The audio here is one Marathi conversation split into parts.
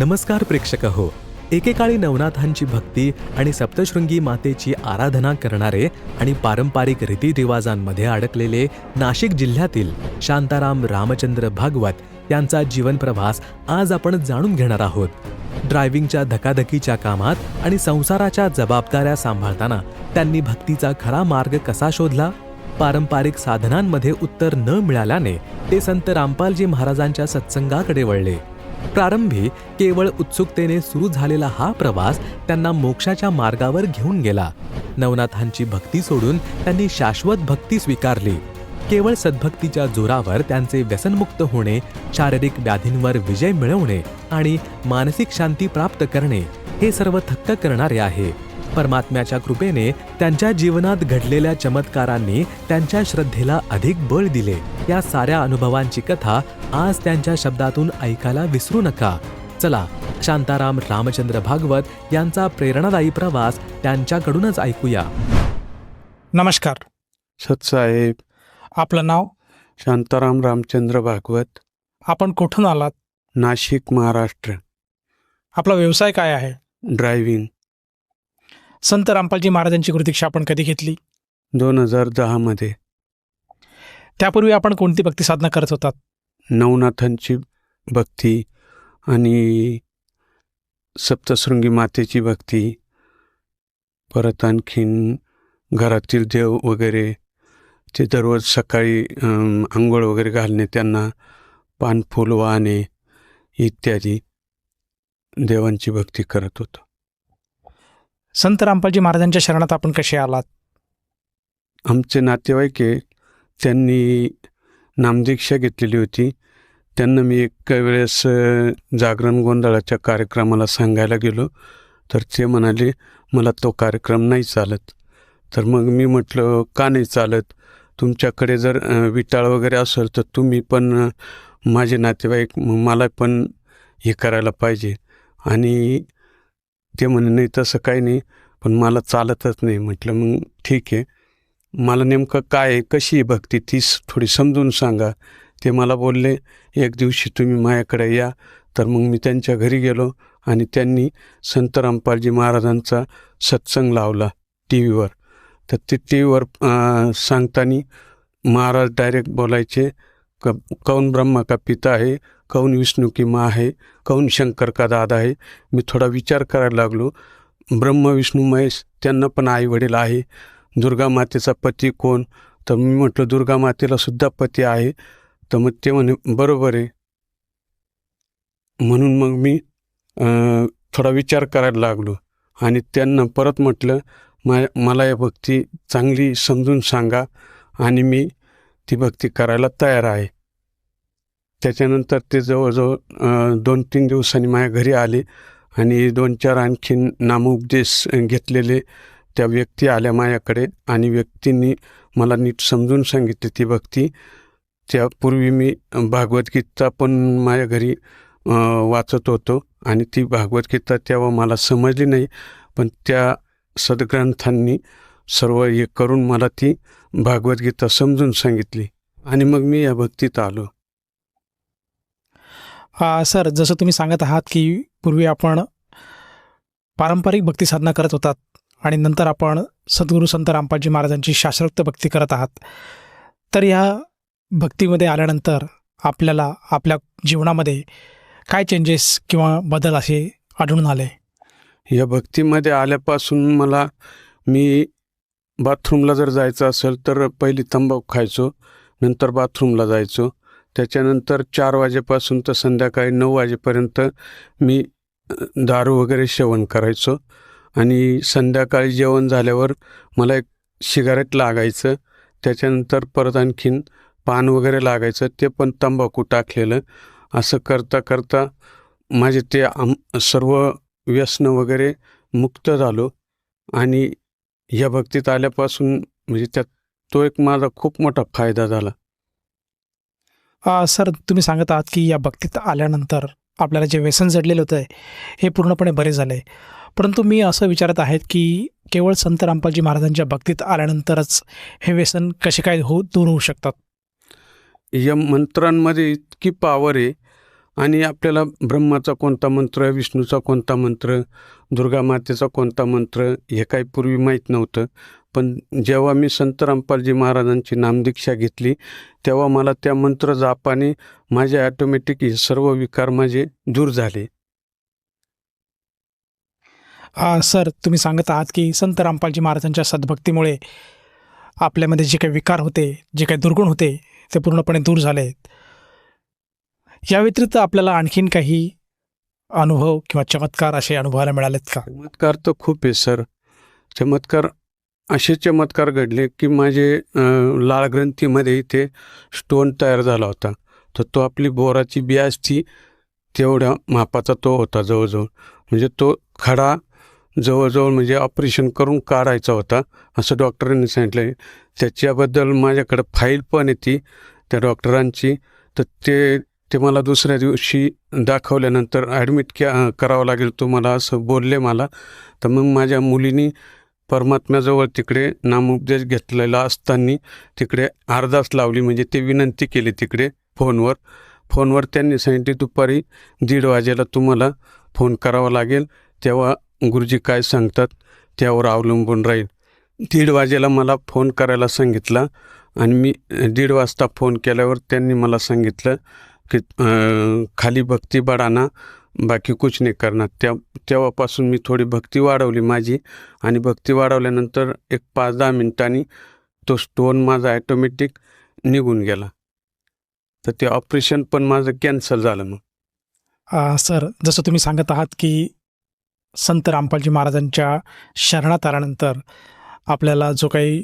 नमस्कार प्रेक्षक हो. एकेकाळी नवनाथांची भक्ती आणि सप्तशृंगी मातेची आराधना करणारे आणि पारंपरिक रीतिरिवाजांमध्ये अडकलेले नाशिक जिल्ह्यातील शांताराम रामचंद्र भागवत यांचा जीवनप्रवास आज आपण जाणून घेणार आहोत. ड्रायव्हिंगच्या धकाधकीच्या कामात आणि संसाराच्या जबाबदाऱ्या सांभाळताना त्यांनी भक्तीचा खरा मार्ग कसा शोधला? पारंपरिक साधनांमध्ये उत्तर न मिळाल्याने ते संत रामपालजी महाराजांच्या सत्संगाकडे वळले. प्रारंभी केवळ उत्सुकतेने सुरू झालेला हा प्रवास त्यांना मोक्षाच्या मार्गावर घेऊन गेला. नवनाथांची भक्ती सोडून त्यांनी शाश्वत भक्ती स्वीकारली. केवळ सद्भक्तीच्या जोरावर त्यांचे व्यसनमुक्त होणे शारीरिक व्याधींवर विजय मिळवणे आणि मानसिक शांती प्राप्त करणे हे सर्व थक्क करणारे आहे. परमात्म्याच्या कृपेने त्यांच्या जीवनात घडलेल्या चमत्कारांनी त्यांच्या श्रद्धेला अधिक बळ दिले. या साऱ्या अनुभवांची कथा आज त्यांच्या शब्दातून ऐकायला विसरू नका. चला शांताराम रामचंद्र भागवत यांचा प्रेरणादायी प्रवास त्यांच्याकडूनच ऐकूया. नमस्कार. सतसाहेब आपलं नाव? शांताराम रामचंद्र भागवत. आपण कुठून आलात? नाशिक महाराष्ट्र. आपला व्यवसाय काय आहे? ड्रायव्हिंग. संत रामपालजी महाराजांची कृतीक्षा आपण कधी घेतली? दोन हजार दहामध्ये त्यापूर्वी आपण कोणती भक्ती साधना करत होतात? नवनाथांची भक्ती आणि सप्तशृंगी मातेची भक्ती परत आणखीन घरातील देव वगैरे ते दररोज सकाळी आंघोळ वगैरे घालणे त्यांना पानफूल वाहणे इत्यादी देवांची भक्ती करत होतो. संत रामपालजी महाराजांच्या शरणात आपण कसे आलात? आमचे नातेवाईक आहे त्यांनी नामदीक्षा घेतलेली होती. त्यांना मी एक वेळेस जागरण गोंधळाच्या कार्यक्रमाला सांगायला गेलो. तर ते म्हणाले मला तो कार्यक्रम नाही चालत. तर मग मी म्हटलं का नाही चालत? तुमच्याकडे जर विटाळ वगैरे असेल तर तुम्ही पण माझे नातेवाईक मला पण हे करायला पाहिजे. आणि ते म्हणे नाही तसं काही नाही पण मला चालतच नाही. म्हटलं मग ठीक आहे. मला नेमकं काय आहे कशी आहे भक्ती ती थोडी समजून सांगा. ते मला बोलले एक दिवशी तुम्ही माझ्याकडे या. तर मग मी त्यांच्या घरी गेलो आणि त्यांनी संत रामपालजी महाराजांचा सत्संग लावला टी व्हीवर तर ते टी व्हीवर सांगताना महाराज डायरेक्ट बोलायचे क कौन ब्रह्मा का पिता आहे कौन विष्णू की माँ आहे कौन शंकर का दादा आहे मी थोडा विचार करायला लागलो. ब्रह्म विष्णू महेश त्यांना पण आई वडील आहे. दुर्गा मातेचा पती कोण? तर मी म्हटलं दुर्गा मातेला सुद्धा पती आहे. तर मग ते म्हणे बरोबर आहे. म्हणून मग मी थोडा विचार करायला लागलो. आणि त्यांना परत म्हटलं मा मला या भक्ती चांगली समजून सांगा. आणि मी ती भक्ती करायला तयार आहे. त्याच्यानंतर ते जवळजवळ दोन तीन दिवसांनी माझ्या घरी आले आणि दोन चार आणखीन नामोपदेश घेतलेले त्या व्यक्ती आल्या माझ्याकडे आणि व्यक्तींनी मला नीट समजून सांगितली ती भक्ती. त्यापूर्वी मी भागवद्गीता पण माझ्या घरी वाचत होतो आणि ती भागवद्गीता तेव्हा मला समजली नाही पण त्या सद्ग्रंथांनी सर्व हे करून मला ती भागवद्गीता समजून सांगितली आणि मग मी या भक्तीत आलो. आ, सर जसं तुम्ही सांगत आहात की पूर्वी आपण पारंपरिक भक्ती साधना करत होतात आणि नंतर आपण सद्गुरू संत रामपालजी महाराजांची शास्त्रोक्त भक्ती करत आहात तर या भक्तीमध्ये आल्यानंतर आपल्याला आपल्या जीवनामध्ये काय चेंजेस किंवा बदल असे आढळून आले? या भक्तीमध्ये आल्यापासून मला मी बाथरूमला जर जायचं असेल तर पहिली तंबाखू खायचो नंतर बाथरूमला जायचो. त्याच्यानंतर चार वाजेपासून तर संध्याकाळी नऊ वाजेपर्यंत मी दारू वगैरे सेवन करायचो. आणि संध्याकाळी जेवण झाल्यावर मला एक सिगारेट लागायचं. त्याच्यानंतर परत आणखीन पान वगैरे लागायचं. ते पण तंबाखू टाकलेलं. असं करता करता माझे ते आम सर्व व्यसनं वगैरे मुक्त झालो. आणि या भक्तीत आल्यापासून म्हणजे त्यात तो एक माझा खूप मोठा फायदा झाला. आ, सर तुम्ही सांगत आहात की या भक्तीत आल्यानंतर आपल्याला जे व्यसन जडलेलं होतं हे पूर्णपणे बरे झाले. परंतु मी असं विचारत आहेत की केवळ संत रामपालजी महाराजांच्या भक्तीत आल्यानंतरच हे व्यसन कसे काय हो दूर होऊ शकतात? या मंत्रांमध्ये इतकी पावर आहे आणि आपल्याला ब्रह्माचा कोणता मंत्र विष्णूचा कोणता मंत्र दुर्गा मातेचा कोणता मंत्र हे काही पूर्वी माहीत नव्हतं. पण जेव्हा मी संत रामपालजी महाराजांची नामदीक्षा घेतली तेव्हा मला त्या मंत्र जापाने माझे ॲटोमॅटिक हे सर्व विकार माझे दूर झाले. सर तुम्ही सांगत आहात की संत रामपालजी महाराजांच्या सद्भक्तीमुळे आपल्यामध्ये जे काही विकार होते जे काही दुर्गुण होते ते पूर्णपणे दूर झाले आहेत या व्यतिरिक्त आपल्याला आणखीन काही अनुभव किंवा चमत्कार असे अनुभवायला मिळालेत का? चमत्कार तर खूप आहे सर. चमत्कार असे चमत्कार घडले की माझे लाळ ग्रंथीमध्ये इथे स्टोन तयार झाला होता. तर तो आपली बोराची बी असती तेवढ्या मापाचा तो होता जवळजवळ. म्हणजे तो खडा जवळजवळ म्हणजे ऑपरेशन करून काढायचा होता असं डॉक्टरांनी सांगितलं त्याच्याबद्दल माझ्याकडं फाईल पण येते त्या डॉक्टरांची तर ते ते मला दुसऱ्या दिवशी दाखवल्यानंतर ॲडमिट क्या करावं लागेल. तुम्हाला असं बोलले मला. तर मग माझ्या मुलीनी परमात्म्याजवळ तिकडे नामोपदेश घेतलेला असताना तिकडे अर्धास लावली. म्हणजे ते विनंती केली तिकडे फोनवर. फोनवर त्यांनी सांगितले दुपारी दीड वाजेला तुम्हाला फोन करावा लागेल. तेव्हा गुरुजी काय सांगतात त्यावर अवलंबून राहील. दीड वाजेला मला फोन करायला सांगितला आणि मी दीड वाजता फोन केल्यावर त्यांनी मला सांगितलं की खाली भक्ती बढाना बाकी कुछ नाही करणार. त्या तेव्हापासून मी थोडी भक्ती वाढवली माझी आणि भक्ती वाढवल्यानंतर एक पाच दहा मिनिटांनी तो स्टोन माझा ॲटोमॅटिक निघून गेला. तर ते ऑपरेशन पण माझं कॅन्सल झालं मग. सर जसं तुम्ही सांगत आहात की संत रामपालजी महाराजांच्या शरणात आल्यानंतर आपल्याला जो काही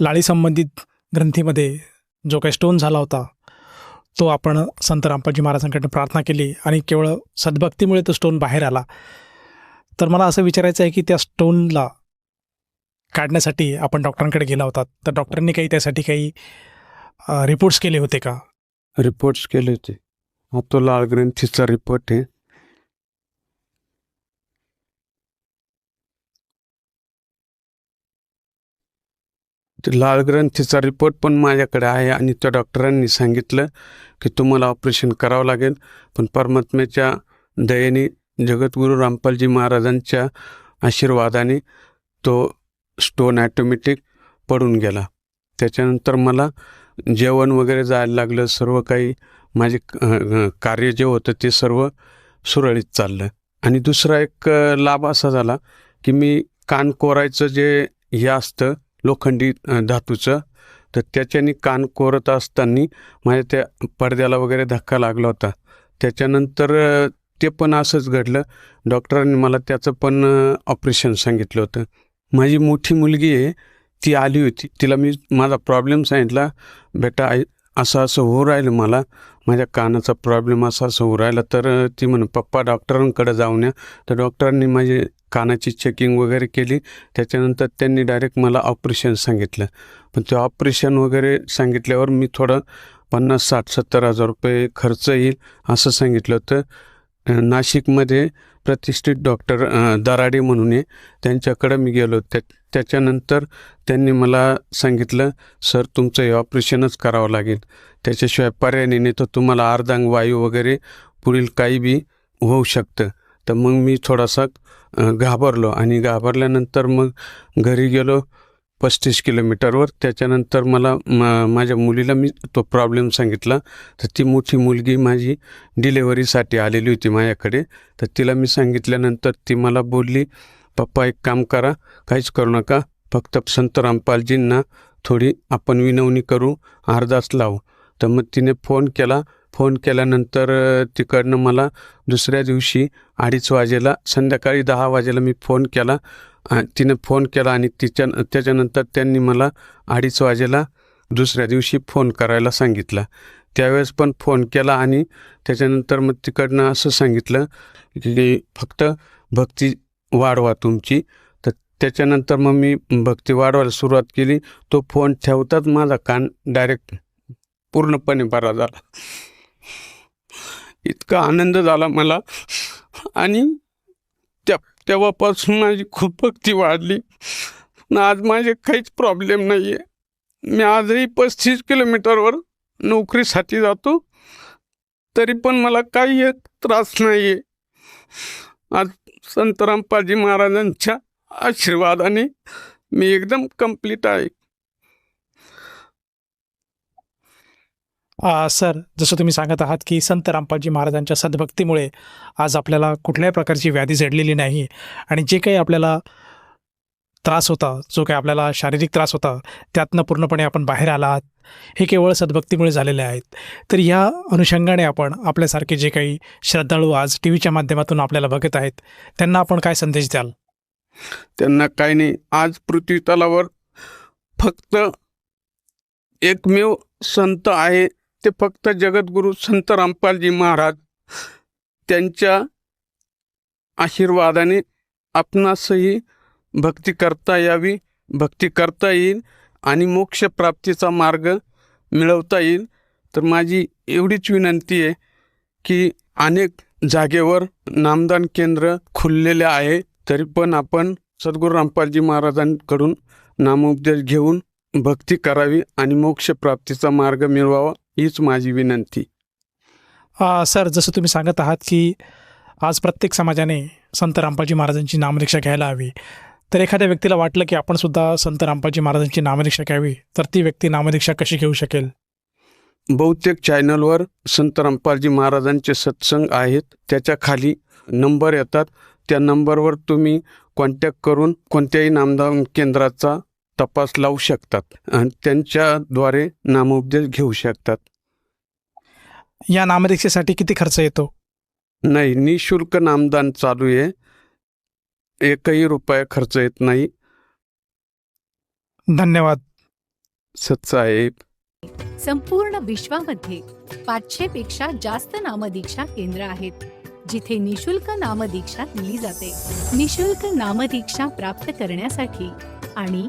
लाळी संबंधित ग्रंथीमध्ये जो काही स्टोन झाला होता तो आपण संत रामपाजी महाराजांकडे प्रार्थना केली आणि केवळ सद्भक्तीमुळे तो स्टोन बाहेर आला. तर मला असं विचारायचं आहे की त्या स्टोनला काढण्यासाठी आपण डॉक्टरांकडे गेला होता. तर डॉक्टरांनी काही त्यासाठी काही रिपोर्ट्स केले होते का? रिपोर्ट्स केले होते. हा तो लाळ ग्रंथीचा रिपोर्ट आहे. लाल ग्रंथीचा रिपोर्ट पण माझ्याकडे आहे आणि त्या डॉक्टरांनी सांगितलं की तुम्हाला ऑपरेशन करावं लागेल. पण परमात्म्याच्या दयेने जगद्गुरू रामपालजी महाराजांच्या आशीर्वादाने तो स्टोन ॲटोमॅटिक पडून गेला. त्याच्यानंतर मला जेवण वगैरे जायला लागलं. सर्व काही माझे कार्य जे होतं ते सर्व सुरळीत चाललं. आणि दुसरा एक लाभ असा झाला की मी कान कोरायचं जे हे असतं लोखंडी धातूचं. तर त्याच्याने कान कोरत असताना माझ्या त्या पडद्याला वगैरे धक्का लागला होता. त्याच्यानंतर ते पण असंच घडलं. डॉक्टरांनी मला त्याचं पण ऑपरेशन सांगितलं होतं. माझी मोठी मुलगी आहे ती आली होती. तिला मी माझा प्रॉब्लेम सांगितला बेटा आई असं असं होऊ राहिलं मला. माझ्या कानाचा प्रॉब्लेम असा असं होऊ राहिला तर ती म्हण पप्पा डॉक्टरांकडे जाऊन या. तर डॉक्टरांनी माझी कानाची चेकिंग वगैरे केली. त्याच्यानंतर त्यांनी डायरेक्ट मला ऑपरेशन सांगितलं. पण ते ऑपरेशन वगैरे सांगितल्यावर मी थोडं पन्नास साठ सत्तर हजार रुपये खर्च येईल असं सांगितलं होतं. नाशिकमध्ये प्रतिष्ठित डॉक्टर दराडे म्हणून आहे. त्यांच्याकडं मी गेलो. त्या त्याच्यानंतर त्यांनी मला सांगितलं सर तुमचं हे ऑपरेशनच करावं लागेल. त्याच्याशिवाय पर्याय नाही तर तुम्हाला अर्धांग वायू वगैरे पुढील काही बी होऊ शकतं. तर मग मी थोडासा घाबरलो आणि घाबरल्यानंतर मग घरी गेलो पस्तीस किलोमीटरवर. त्याच्यानंतर मला मा माझ्या मुलीला मी तो प्रॉब्लेम सांगितला. तर ती मोठी मुलगी माझी डिलेवरीसाठी आलेली होती माझ्याकडे. तर तिला मी सांगितल्यानंतर ती मला बोलली पप्पा एक काम करा काहीच करू नका. फक्त संत रामपालजींना थोडी आपण विनवणी करू अर्धाच लावू. तर मग तिने फोन केला फोन केल्यानंतर तिकडनं मला दुसऱ्या दिवशी अडीच वाजेला संध्याकाळी दहा वाजेला मी फोन केला. तिने फोन केला आणि तिच्या त्याच्यानंतर त्यांनी मला अडीच वाजेला दुसऱ्या दिवशी फोन करायला सांगितला. त्यावेळेस पण फोन केला आणि त्याच्यानंतर मग तिकडनं असं सांगितलं की फक्त भक्ती वाढवा तुमची. तर त्याच्यानंतर मग मी भक्ती वाढवायला सुरुवात केली. तो फोन ठेवताच माझा कान डायरेक्ट पूर्णपणे बरा झाला. इतका आनंद झाला मला. आणि त्या तेव्हापासून माझी खूप भक्ती वाढली आज माझे काहीच प्रॉब्लेम नाही आहे मी आजही पस्तीस किलोमीटरवर नोकरीसाठी जातो. तरी पण मला काही एक त्रास नाही आहे आज संत रामपाजी महाराजांच्या आशीर्वादाने मी एकदम कंप्लीट आहे. सर जसं तुम्ही सांगत आहात की संत रामपालजी महाराजांच्या सद्भक्तीमुळे आज आपल्याला कुठल्याही प्रकारची व्याधी जडलेली नाही आणि जे काही आपल्याला त्रास होता जो काही आपल्याला शारीरिक त्रास होता त्यातनं पूर्णपणे आपण बाहेर आला आहात हे केवळ सद्भक्तीमुळे झालेले आहेत. तर या अनुषंगाने आपण आपल्यासारखे जे काही श्रद्धाळू आज टी व्हीच्या माध्यमातून आपल्याला बघत आहेत त्यांना आपण काय संदेश द्याल? त्यांना काही नाही. आज पृथ्वी तलावर फक्त एकमेव संत आहे ते फक्त जगद्गुरू संत रामपालजी महाराज त्यांच्या आशीर्वादाने आपणासही भक्ती करता यावी भक्ती करता येईल आणि मोक्षप्राप्तीचा मार्ग मिळवता येईल. तर माझी एवढीच विनंती आहे की अनेक जागेवर नामदान केंद्र खुललेले आहे तरी पण आपण सद्गुरू रामपालजी महाराजांकडून नामोपदेश घेऊन भक्ती करावी आणि मोक्षप्राप्तीचा मार्ग मिळवावा. हीच माझी विनंती. सर जसं तुम्ही सांगत आहात की आज प्रत्येक समाजाने संत रामपालजी महाराजांची नामरिक्षा घ्यायला हवी. तर एखाद्या व्यक्तीला वाटलं की आपण सुद्धा संत रामपालजी महाराजांची नामरिक्षा घ्यावी तर ती व्यक्ती नामरिक्षा कशी घेऊ शकेल? बहुतेक चॅनलवर संत रामपालजी महाराजांचे सत्संग आहेत. त्याच्याखाली नंबर येतात. त्या नंबरवर तुम्ही कॉन्टॅक्ट करून कोणत्याही नामदान केंद्राचा तपास लावू शकतात आणि त्यांच्याद्वारे नामोपदेश घेऊ शकतात. या नामरिक्षेसाठी किती खर्च येतो? नाही निशुल्क नामदान चालू आहे. एकही रुपया खर्च येत नाही. धन्यवाद. सत्साहेब संपूर्ण विश्वामध्ये पाचशे पेक्षा जास्त नामदीक्षा केंद्र आहेत जिथे निशुल्क नामदीक्षा दिली जाते. निशुल्क नामदीक्षा प्राप्त करण्यासाठी आणि